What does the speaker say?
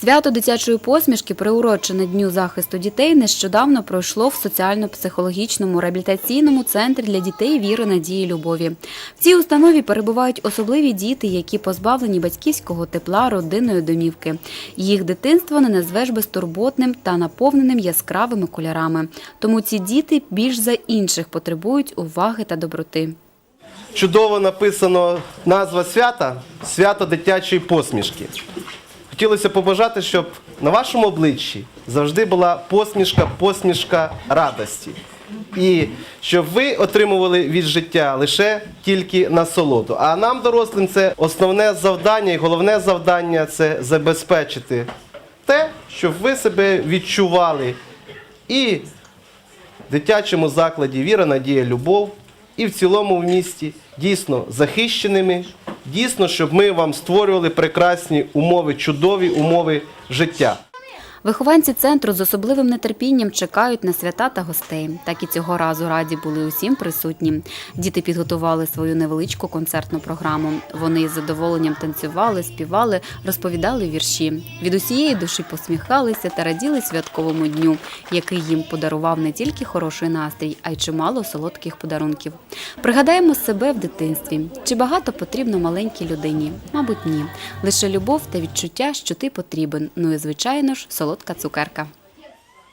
Свято дитячої посмішки, приурочене Дню захисту дітей, нещодавно пройшло в соціально-психологічному реабілітаційному центрі для дітей віри, надії, любові. В цій установі перебувають особливі діти, які позбавлені батьківського тепла, родинної домівки. Їх дитинство не назвеш безтурботним та наповненим яскравими кольорами. Тому ці діти більш за інших потребують уваги та доброти. Чудово написано назва свята свято дитячої посмішки. Хотілося побажати, щоб на вашому обличчі завжди була посмішка, посмішка радості. І щоб ви отримували від життя лише тільки насолоду. А нам, дорослим, це основне завдання і головне завдання це забезпечити те, щоб ви себе відчували і в дитячому закладі Віра, Надія, Любов і в цілому в місті дійсно захищеними. Дійсно, щоб ми вам створювали прекрасні умови, чудові умови життя. Вихованці центру з особливим нетерпінням чекають на свята та гостей. Так і цього разу раді були усім присутнім. Діти підготували свою невеличку концертну програму. Вони із задоволенням танцювали, співали, розповідали вірші. Від усієї душі посміхалися та раділи святковому дню, який їм подарував не тільки хороший настрій, а й чимало солодких подарунків. Пригадаємо себе в дитинстві. Чи багато потрібно маленькій людині? Мабуть, ні. Лише любов та відчуття, що ти потрібен. Ну і звичайно ж, солодка цукерка.